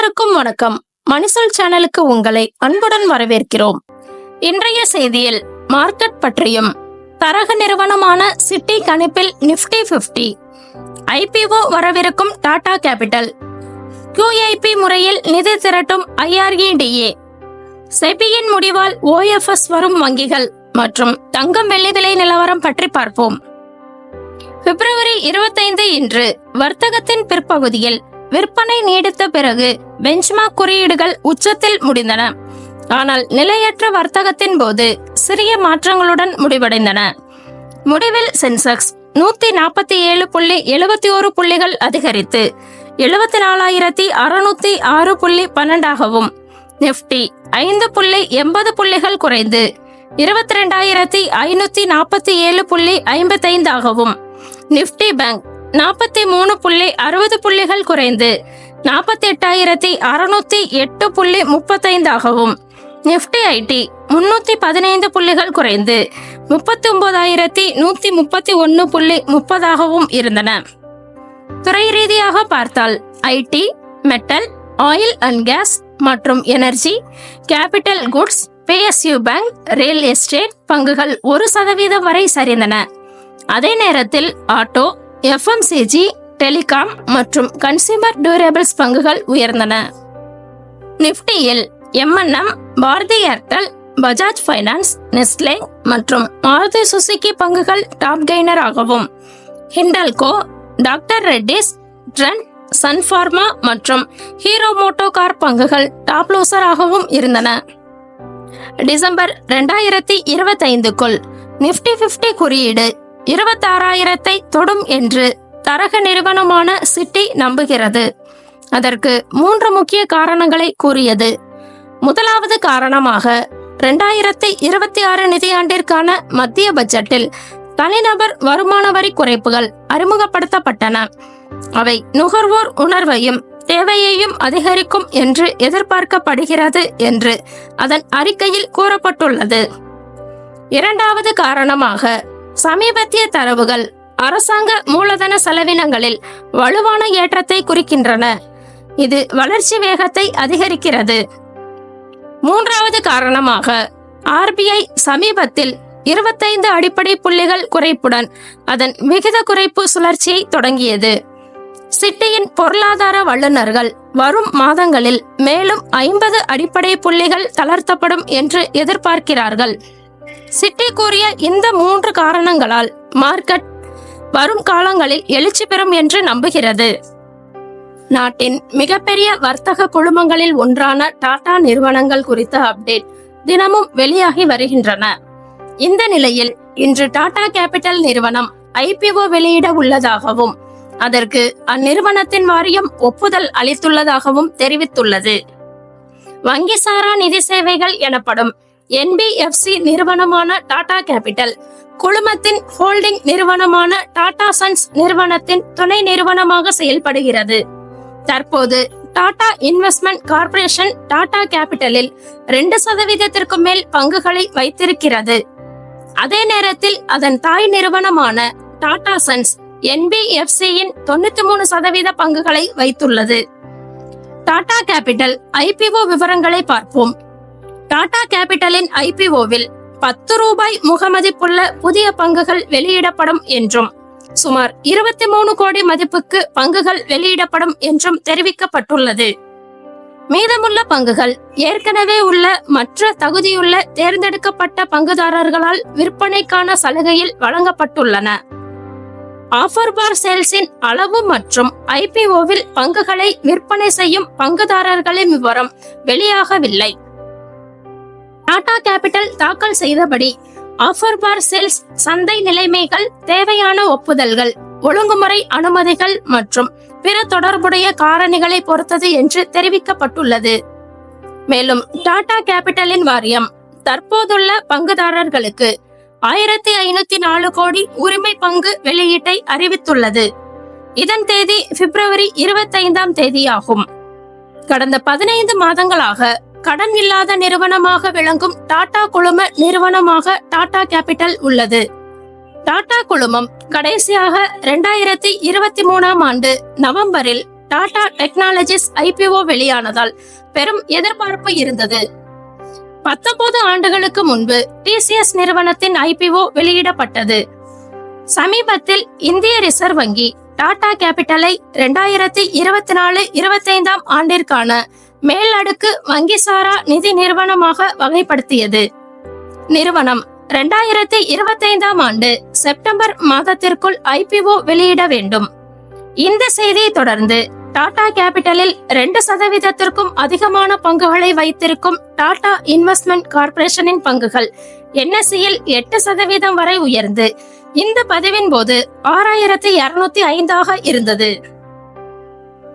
அனைவருக்கும் வணக்கம். மணிசொல் சேனலுக்கு உங்களை அன்புடன் வரவேற்கிறோம். இன்றைய செய்தியில் மார்க்கெட் பற்றியும் தரக நிறுவனமான சிட்டி கணிப்பில் நிப்டி 50 ஐபிஓ வரவிருக்கும் டாடா கேபிட்டல் கியூஐபி முறையில் நிதி திரட்டும் ஐஆர்இடிஏ செபியின் முடிவால் ஓஎஃப்எஸ் வரும் வங்கிகள் மற்றும் தங்கம் வெள்ளி விலை நிலவரம் பற்றி பார்ப்போம். பிப்ரவரி 25 இன்று வர்த்தகத்தின் பிற்பகுதியில் விற்பனை நீடித்த பிறகு பெஞ்ச்மார்க் குறியீடுகள் உச்சத்தில் முடிந்தன. ஆனால் நிலையற்ற வர்த்தகத்தின் போது சிறிய மாற்றங்களுடன் முடிவடைந்தன. முடிவில் சென்செக்ஸ் நூத்தி நாற்பத்தி ஏழு புள்ளி எழுபத்தி ஒரு புள்ளிகள் அதிகரித்து எழுபத்தி நாலாயிரத்தி அறுநூத்தி ஆறு புள்ளி பன்னெண்டாகவும் நிப்டி ஐந்து புள்ளி எண்பது புள்ளிகள் குறைந்து இருபத்தி ரெண்டாயிரத்தி ஐநூத்தி நாற்பத்தி ஏழு புள்ளி ஐம்பத்தைந்தாகவும் நிப்டி பேங்க் நாற்பத்தி மூணு புள்ளி அறுபது புள்ளிகள் குறைந்து நாற்பத்தி எட்டாயிரத்தி அறுநூத்தி எட்டு புள்ளி முப்பத்தைந்தாகவும் நிப்டி ஐடி முன்னூத்தி பதினைந்து புள்ளிகள் குறைந்து முப்பத்தி ஒன்பதாயிரத்தி நூத்தி முப்பத்தி ஒன்னு புள்ளி முப்பதாகவும் இருந்தன. துறை ரீதியாக பார்த்தால் IT metal oil and gas மற்றும் energy capital goods PSU bank real estate பங்குகள் ஒரு சதவீதம் வரை சரிந்தன. அதே நேரத்தில் ஆட்டோ எஃப்எம்சிஜி டெலிகாம் மற்றும் கன்சியூமர் டியூரபிள்ஸ் பங்குகள் உயர்ந்தன. நிப்டியில் MNM Bharti Airtel Bajaj Finance Nestle மற்றும் மாருதி சுசுகி பங்குகள் டாப் கெய்னர் ஆகவும். Hindalco doctor Reddy's Trent Sun Pharma மற்றும் ஹீரோ மோட்டோ கார் பங்குகள் டாப் லூசராகவும் இருந்தன. டிசம்பர் ரெண்டாயிரத்தி இருபத்தைந்துக்குள் நிஃப்டி ஃபிஃப்டி குறியீடு இருபத்தாறாயிரத்தை தொடும் என்று தரக நிறுவனமான சிட்டி நம்புகிறது. அதற்கு மூன்று முக்கிய காரணங்களை கூறியது. முதலாவது காரணமாக ரெண்டாயிரத்தி இருபத்தி ஆறு நிதியாண்டிற்கான மத்திய பட்ஜெட்டில் தனிநபர் வருமான வரி குறைப்புகள் அறிமுகப்படுத்தப்பட்டன. அவை நுகர்வோர் உணர்வையும் தேவையையும் அதிகரிக்கும் என்று எதிர்பார்க்கப்படுகிறது என்று அதன் அறிக்கையில் கூறப்பட்டுள்ளது. இரண்டாவது காரணமாக சமீபத்திய தரவுகள் அரசாங்க மூலதன செலவினங்களில் வலுவான ஏற்றத்தை குறிக்கின்றன. இது வளர்ச்சி வேகத்தை அதிகரிக்கிறது. மூன்றாவது காரணமாக ஆர்பிஐ சமீபத்தில் இருபத்தைந்து அடிப்படை புள்ளிகள் குறைப்புடன் அதன் விகித குறைப்பு சுழற்சியை தொடங்கியது. சிட்டியின் பொருளாதார வல்லுநர்கள் வரும் மாதங்களில் மேலும் ஐம்பது அடிப்படை புள்ளிகள் தளர்த்தப்படும் என்று எதிர்பார்க்கிறார்கள். சிட்டி கூறிய இந்த மூன்று காரணங்களால் மார்க்கெட் வரும் காலங்களில் எழுச்சி பெறும் என்று நம்புகிறது. நாட்டின் மிகப்பெரிய வர்த்தக குழுமங்களில் ஒன்றான டாடா நிறுவனங்கள் குறித்த அப்டேட் தினமும் வெளியாகி வருகின்றன. இந்த நிலையில் இன்று டாடா கேபிட்டல் நிறுவனம் ஐபிஓ வெளியிட உள்ளதாகவும் அதற்கு அந்நிறுவனத்தின் வாரியம் ஒப்புதல் அளித்துள்ளதாகவும் தெரிவித்துள்ளது. வங்கி சாரா நிதி சேவைகள் எனப்படும் என்பிஎஃப்சி நிறுவனமான டாடா கேபிட்டல் குழுமத்தின் ஹோல்டிங் நிறுவனமான டாடா சன்ஸ் நிறுவனத்தின் துணை நிறுவனமாக செயல்படுகிறது. தற்போது டாடா இன்வெஸ்ட்மெண்ட் கார்பரேஷன் டாடா கேபிட்டலில் ரெண்டு சதவீதத்திற்கும் மேல் பங்குகளை வைத்திருக்கிறது. அதே நேரத்தில் அதன் தாய் நிறுவனமான டாடா சன்ஸ் என்பிஎஃப்சியின் தொண்ணூத்தி மூணு சதவீத பங்குகளை வைத்துள்ளது. டாடா கேபிட்டல் ஐபிஓ விவரங்களை பார்ப்போம். டாடா கேபிட்டலின் ஐபிஓவில் பத்து ரூபாய் முகமதிப்புள்ள புதிய பங்குகள் வெளியிடப்படும் என்றும் சுமார் இருபத்தி மூணு கோடி மதிப்புக்கு பங்குகள் வெளியிடப்படும் என்றும் தெரிவிக்கப்பட்டுள்ளது. மீதமுள்ள பங்குகள் ஏற்கனவே உள்ள மற்ற தகுதியுள்ள தேர்ந்தெடுக்கப்பட்ட பங்குதாரர்களால் விற்பனைக்கான சலுகையில் வழங்கப்பட்டுள்ளன. ஆஃபர் பார் சேல்ஸின் அளவு மற்றும் ஐபிஓவில் பங்குகளை விற்பனை செய்யும் பங்குதாரர்களின் விவரம் வெளியாகவில்லை. டாடா கேபிட்டல் தாக்கல் செய்தபடி ஆஃபர் பார் சேல்ஸ் சந்தை நிலைமைகள் தேவையான ஒப்புதல்கள் ஒழுங்குமுறை அனுமதிகள் மற்றும் பிற தொடர்புடைய காரணிகளை பொறுத்தது என்று தெரிவிக்கப்பட்டுள்ளது. மேலும் டாடா கேபிட்டலின் வாரியம் தற்போதுள்ள பங்குதாரர்களுக்கு ஆயிரத்தி ஐநூத்தி நாலு கோடி உரிமை பங்கு வெளியீட்டை அறிவித்துள்ளது. இதன் தேதி பிப்ரவரி இருபத்தைந்தாம் தேதியாகும். கடந்த பதினைந்து மாதங்களாக கடன் இல்லாத நிறுவனமாக விளங்கும் டாடா குழும நிறுவனமாக டாடா கேபிட்டல் உள்ளது. டாடா குழுமம் கடைசியாக இரண்டாயிரத்தி இருபத்தி மூணாம் ஆண்டு நவம்பரில் டாடா டெக்னாலஜிஸ் ஐபிஓ வெளியானதால் பெரும் எதிர்பார்ப்பு இருந்தது. பத்தொன்பது ஆண்டுகளுக்கு முன்பு டிசிஎஸ் நிறுவனத்தின் ஐபிஓ வெளியிடப்பட்டது. சமீபத்தில் இந்திய ரிசர்வ் வங்கி டாடா கேபிட்டலை இரண்டாயிரத்தி இருபத்தி நாலு இருபத்தைந்தாம் ஆண்டிற்கான மேல் அடுக்கு வங்கிசாரா நிதி நிறுவனமாக வகைப்படுத்தியது. நிறுவனம் இரண்டாயிரத்தி இருபத்தைந்தாம் ஆண்டு செப்டம்பர் மாதத்திற்குள் ஐபிஓ வெளியிட வேண்டும். இந்த செய்தியை தொடர்ந்து டாடா கேபிட்டலில் ரெண்டு சதவீதத்திற்கும் அதிகமான பங்குகளை வைத்திருக்கும் டாடா இன்வெஸ்ட்மெண்ட் கார்ப்பரேஷனின் பங்குகள் என்எஸ்சியில் எட்டு சதவீதம் வரை உயர்ந்து இந்த பதிவின் போது ஆறாயிரத்தி இருநூத்தி ஐந்தாக இருந்தது.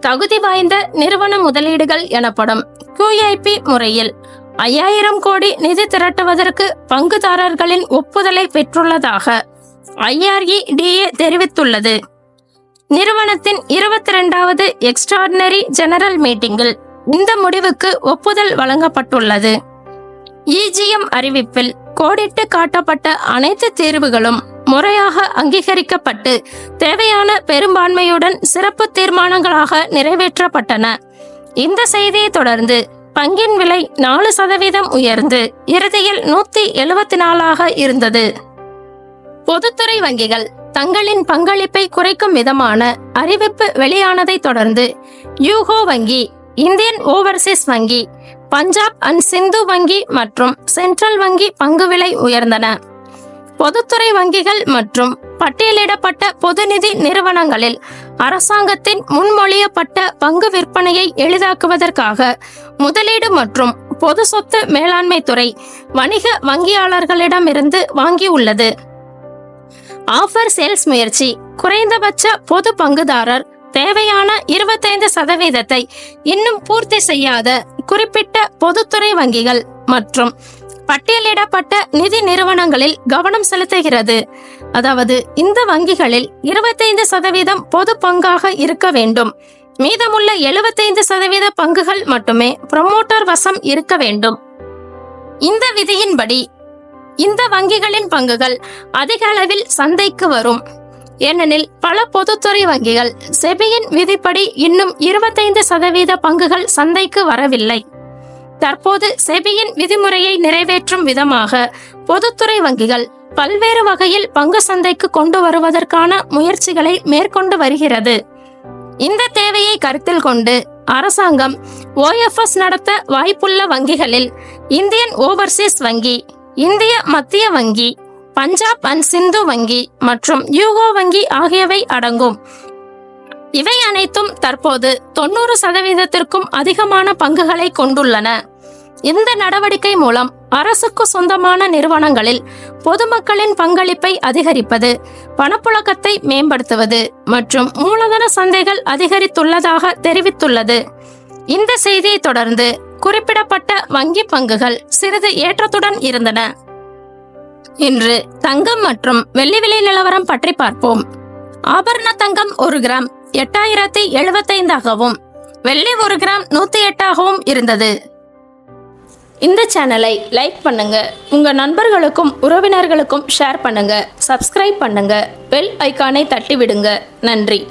தகுதி வாய்ந்த நிறுவன முதலீடுகள் எனப்படும் கியூஐபி முறையில் ஐயாயிரம் கோடி நிதி திரட்டுவதற்கு பங்குதாரர்களின் ஒப்புதலை பெற்றுள்ளதாக ஐஆர்இடிஏ தெரிவித்துள்ளது. நிறுவனத்தின் இருபத்தி ரெண்டாவது எக்ஸ்ட்ராடினரி ஜெனரல் மீட்டிங்கில் இந்த முடிவுக்கு ஒப்புதல் வழங்கப்பட்டுள்ளது. இஜிஎம் அறிவிப்பில் கோடிட்டு காட்டப்பட்ட அனைத்து தீர்வுகளும் முறையாக அங்கீகரிக்கப்பட்டு தேவையான பெரும்பான்மையுடன் சிறப்பு தீர்மானங்களாக நிறைவேற்றப்பட்டன. இந்த செய்தியை தொடர்ந்து பங்கின் விலை நாலு சதவீதம் உயர்ந்து இறுதியில் நூத்தி எழுபத்தி நாலாக இருந்தது. பொதுத்துறை வங்கிகள் தங்களின் பங்களிப்பை குறைக்கும் விதமான அறிவிப்பு வெளியானதை தொடர்ந்து யூகோ வங்கி இந்தியன் ஓவர்சீஸ் வங்கி பஞ்சாப் அண்ட் சிந்து வங்கி மற்றும் சென்ட்ரல் வங்கி பங்கு விலை உயர்ந்தன. பொதுத்துறை வங்கிகள் மற்றும் பட்டியலிடப்பட்ட பொதுநிதி நிறுவனங்களில் அரசாங்கத்தின் முன்மொழியப்பட்ட பங்கு விற்பனையை எளிதாக்குவதற்காக முதலீடு மற்றும் பொது சொத்து மேலாண்மை துறை வணிக வங்கியாளர்களிடமிருந்து வாங்கியுள்ளது. ஆஃபர் சேல்ஸ் முயற்சி குறைந்தபட்ச பொது பங்குதாரர் தேவையான இருபத்தைந்து சதவீதத்தை இன்னும் பூர்த்தி செய்யாத குறிப்பிட்ட பொதுத்துறை வங்கிகள் மற்றும் பட்டியலிடப்பட்ட நிதி நிறுவனங்களில் கவனம் செலுத்துகிறது. அதாவது இந்த வங்கிகளில் இருபத்தைந்து சதவீதம் பொது பங்காக இருக்க வேண்டும். மீதமுள்ள எழுபத்தைந்து சதவீத பங்குகள் மட்டுமே ப்ரமோட்டர் வசம் இருக்க வேண்டும். இந்த விதியின்படி இந்த வங்கிகளின் பங்குகள் அதிக அளவில் சந்தைக்கு வரும். ஏனெனில் பல பொதுத்துறை வங்கிகள் செபியின் விதிப்படி இன்னும் இருபத்தைந்து சதவீத பங்குகள் சந்தைக்கு வரவில்லை. தற்போது செபியின் விதிமுறையை நிறைவேற்றும் விதமாக பொதுத்துறை வங்கிகள் பல்வேறு வகையில் பங்கு சந்தைக்கு கொண்டு வருவதற்கான முயற்சிகளை மேற்கொண்டு வருகிறது. இந்த தேவையை கருத்தில் கொண்டு அரசாங்கம் ஓஎஃப்எஸ் நடத்த வாய்ப்புள்ள வங்கிகளில் இந்தியன் ஓவர்சீஸ் வங்கி இந்திய மத்திய வங்கி பஞ்சாப் அண்ட் சிந்து வங்கி மற்றும் யூகோ வங்கி ஆகியவை அடங்கும். இவை அனைத்தும் தற்போது தொண்ணூறு சதவீதத்திற்கும் அதிகமான பங்குகளை கொண்டுள்ளன. இந்த நடவடிக்கை மூலம் அரசுக்கு சொந்தமான நிறுவனங்களில் பொதுமக்களின் பங்களிப்பை அதிகரிப்பது பணப்புழக்கத்தை மேம்படுத்துவது மற்றும் மூலதன சந்தைகள் அதிகரித்துள்ளதாக தெரிவித்துள்ளது. இந்த செய்தியை தொடர்ந்து குறிப்பிடப்பட்ட வங்கி பங்குகள் சிறிது ஏற்றத்துடன் இருந்தன. இன்று தங்கம் மற்றும் வெள்ளி விலை நிலவரம் பற்றி பார்ப்போம். ஆபரண தங்கம் ஒரு கிராம் எட்டாயிரத்தி எழுபத்தைந்தாகவும் வெள்ளி ஒரு கிராம் நூற்றி எட்டாகவும் இருந்தது. இந்த சேனலை லைக் பண்ணுங்க. உங்க நண்பர்களுக்கும் உறவினர்களுக்கும் ஷேர் பண்ணுங்க. சப்ஸ்கிரைப் பண்ணுங்க. பெல் ஐக்கானை தட்டி விடுங்க நன்றி.